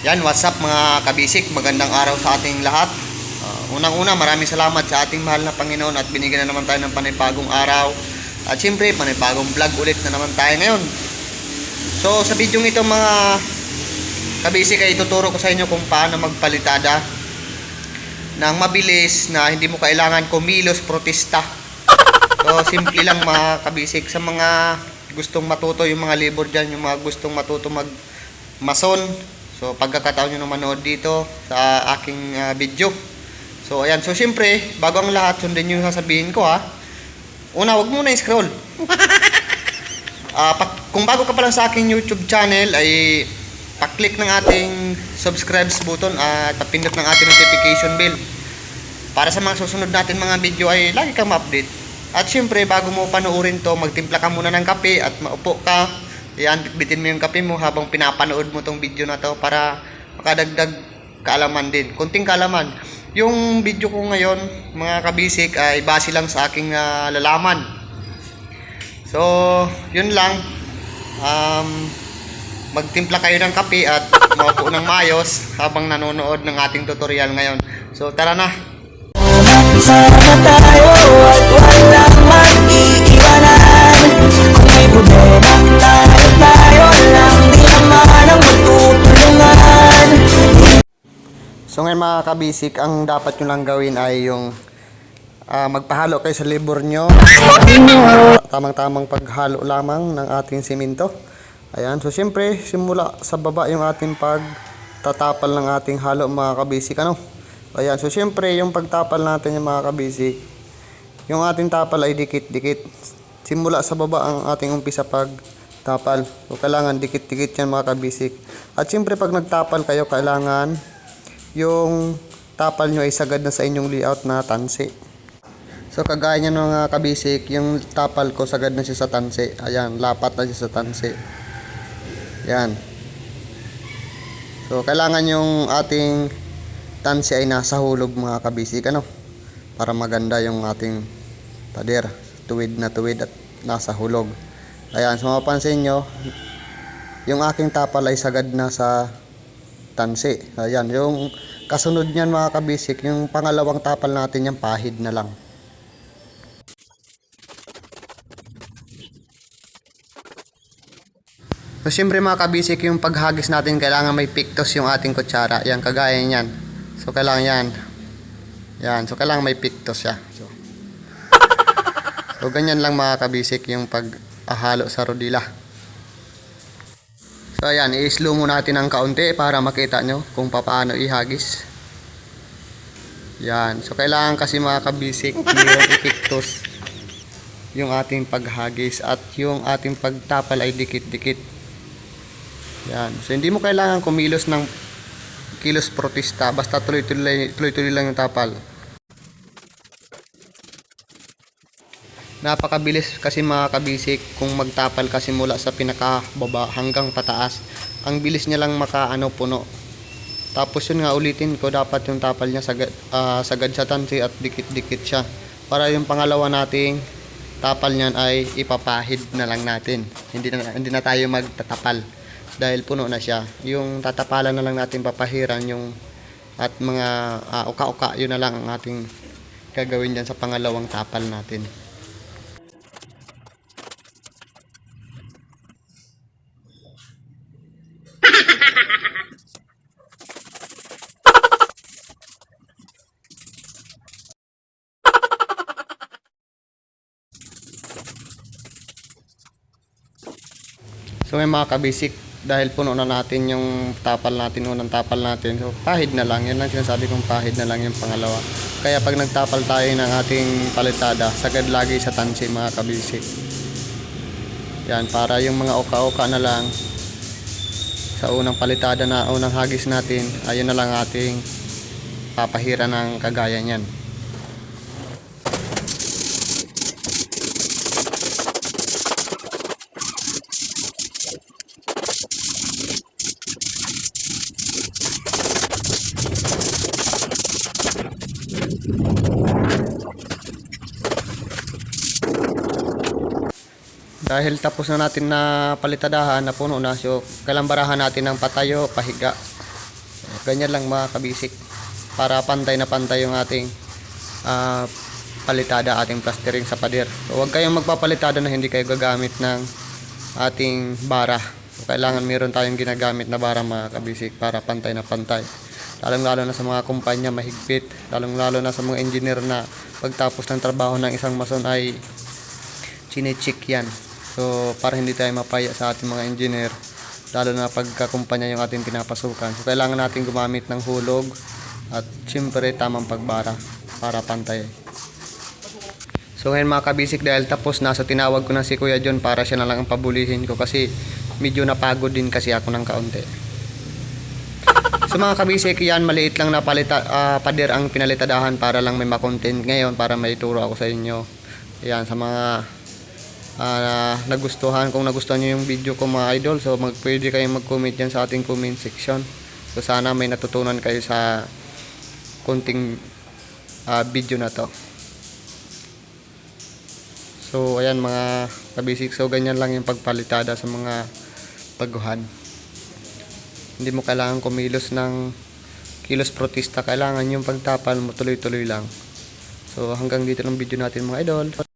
Yan, what's up mga kabisik? Magandang araw sa ating lahat. Uh, Unang-una, maraming salamat sa ating mahal na Panginoon at binigyan na naman tayo ng panibagong araw. At siyempre, panibagong vlog ulit na naman tayo ngayon. So, sa video ito mga kabisik ay ituturo ko sa inyo kung paano magpalitada ng mabilis na hindi mo kailangan kumilos protesta. So, simple lang mga kabisik sa mga gustong matuto yung mga labor dyan, yung mga gustong matuto mag mason. So, pagkakataon nyo na manood dito sa aking ah, video. So, ayan. So, siyempre, bago ang lahat, sundin nyo yung sasabihin ko ha. Una, wag mo na scroll Ah, pak- kung bago ka pa lang sa aking YouTube channel ay pa-click ng ating subscribes button at papindot ng ating notification bell. Para sa mga susunod natin mga video ay lagi kang ma-update. At syempre, bago mo panoorin to, magtimpla ka muna ng kape at maupo ka. Yan, bitbitin mo yung kape mo habang pinapanood mo tong video na to para makadagdag kaalaman din. Kunting kaalaman. Yung video ko ngayon, mga kabisik, ay base lang sa aking ah, lalaman. So, yun lang. Um, magtimpla kayo ng kape at maupo ng mayos habang nanonood ng ating tutorial ngayon. So, tara na! Sama tayo at walang ngayon mga kabisik, ang dapat nyo lang gawin ay yung ah, magpahalo kayo sa libur nyo. Tamang-tamang paghalo lamang ng ating simento. Ayan, so siyempre, simula sa baba yung ating pagtatapal ng ating halo mga kabisik. Ano? Ayan, so siyempre, yung pagtapal natin yung mga kabisik, yung ating tapal ay dikit-dikit. Simula sa baba ang ating umpisa pag tapal. So kailangan dikit-dikit yan mga kabisik. At siyempre pag nagtapal kayo, kailangan yung tapal nyo ay sagad na sa inyong layout na tansi. So kagaya niya mga kabisik, yung tapal ko sagad na siya sa tansi. Ayan, lapat na siya sa tansi. Yan. So kailangan yung ating tansi ay nasa hulog mga kabisik ano para maganda yung ating pader. Tuwid na tuwid at nasa hulog. Ayan, so mapapansin nyo, yung aking tapal ay sagad na sa tansi. Ayan, yung kasunod niyan mga kabisik, yung pangalawang tapal natin yung pahid na lang. So, siyempre mga kabisik, yung paghagis natin, kailangan may pictos yung ating kutsara. Yan, kagaya niyan. So, kailangan yan. Yan, so kailangan may pictos siya. So, so ganyan lang mga kabisik yung pag-ahalo sa rodila. So ayan, i-slow mo natin ng kaunti para makita nyo kung paano ihagis. Yan. So kailangan kasi mga kabisik mayroong ipiktos yung ating paghagis at yung ating pagtapal ay dikit-dikit. Yan. So hindi mo kailangan kumilos ng kilos protesta basta tuloy-tuloy lang yung tapal. Napakabilis kasi mga kabisik kung magtapal kasi mula sa pinakababa hanggang pataas. Ang bilis niya lang makaano puno. Tapos yun nga ulitin ko dapat yung tapal niya sagad, ah, sagad sa tansi at dikit-dikit siya. Para yung pangalawa nating tapal niyan ay ipapahid na lang natin. Hindi na, hindi na tayo magtatapal dahil puno na siya. Yung tatapalan na lang natin papahiran yung at mga ah, uka-uka yun na lang ang ating gagawin dyan sa pangalawang tapal natin. So may mga kabisik, dahil puno na natin yung tapal natin, unang tapal natin. So pahid na lang, yun lang sinasabi kong pahid na lang yung pangalawa. Kaya pag nagtapal tayo ng ating palitada, sagad lagi sa tansi mga kabisik. Yan, para yung mga oka-oka na lang sa unang palitada na unang hagis natin, ayun na lang ating papahira ng kagaya niyan. Dahil tapos na natin na palitadahan na puno na, so kalambarahan natin ng patayo, pahiga. ganyan lang mga kabisik. Para pantay na pantay yung ating ah, palitada, ating plastering sa pader. So, huwag kayong magpapalitada na hindi kayo gagamit ng ating bara. So, kailangan meron tayong ginagamit na bara mga kabisik para pantay na pantay. Lalong lalo na sa mga kumpanya mahigpit. Lalong lalo na sa mga engineer na pagtapos ng trabaho ng isang mason ay chinecheck yan. So, para hindi tayo mapaya sa ating mga engineer, lalo na pagkakumpanya yung ating pinapasukan. So, kailangan natin gumamit ng hulog at siyempre tamang pagbara para pantay. So ngayon mga kabisik dahil tapos na so tinawag ko na si Kuya John para siya na lang ang pabulihin ko kasi medyo napagod din kasi ako ng kaunti. So mga kabisik yan maliit lang na palita, ah, pader ang pinalitadahan para lang may makontent ngayon para may turo ako sa inyo. Yan sa mga ah, nagustuhan kung nagustuhan niyo yung video ko mga idol so mag pwede kayong mag-comment diyan sa ating comment section. So sana may natutunan kayo sa konting ah, video na to. So, ayan mga kabisik. So, ganyan lang yung pagpalitada sa mga baguhan. Hindi mo kailangan kumilos ng kilos protesta. Kailangan yung pagtapal mo tuloy-tuloy lang. So, hanggang dito lang video natin mga idol.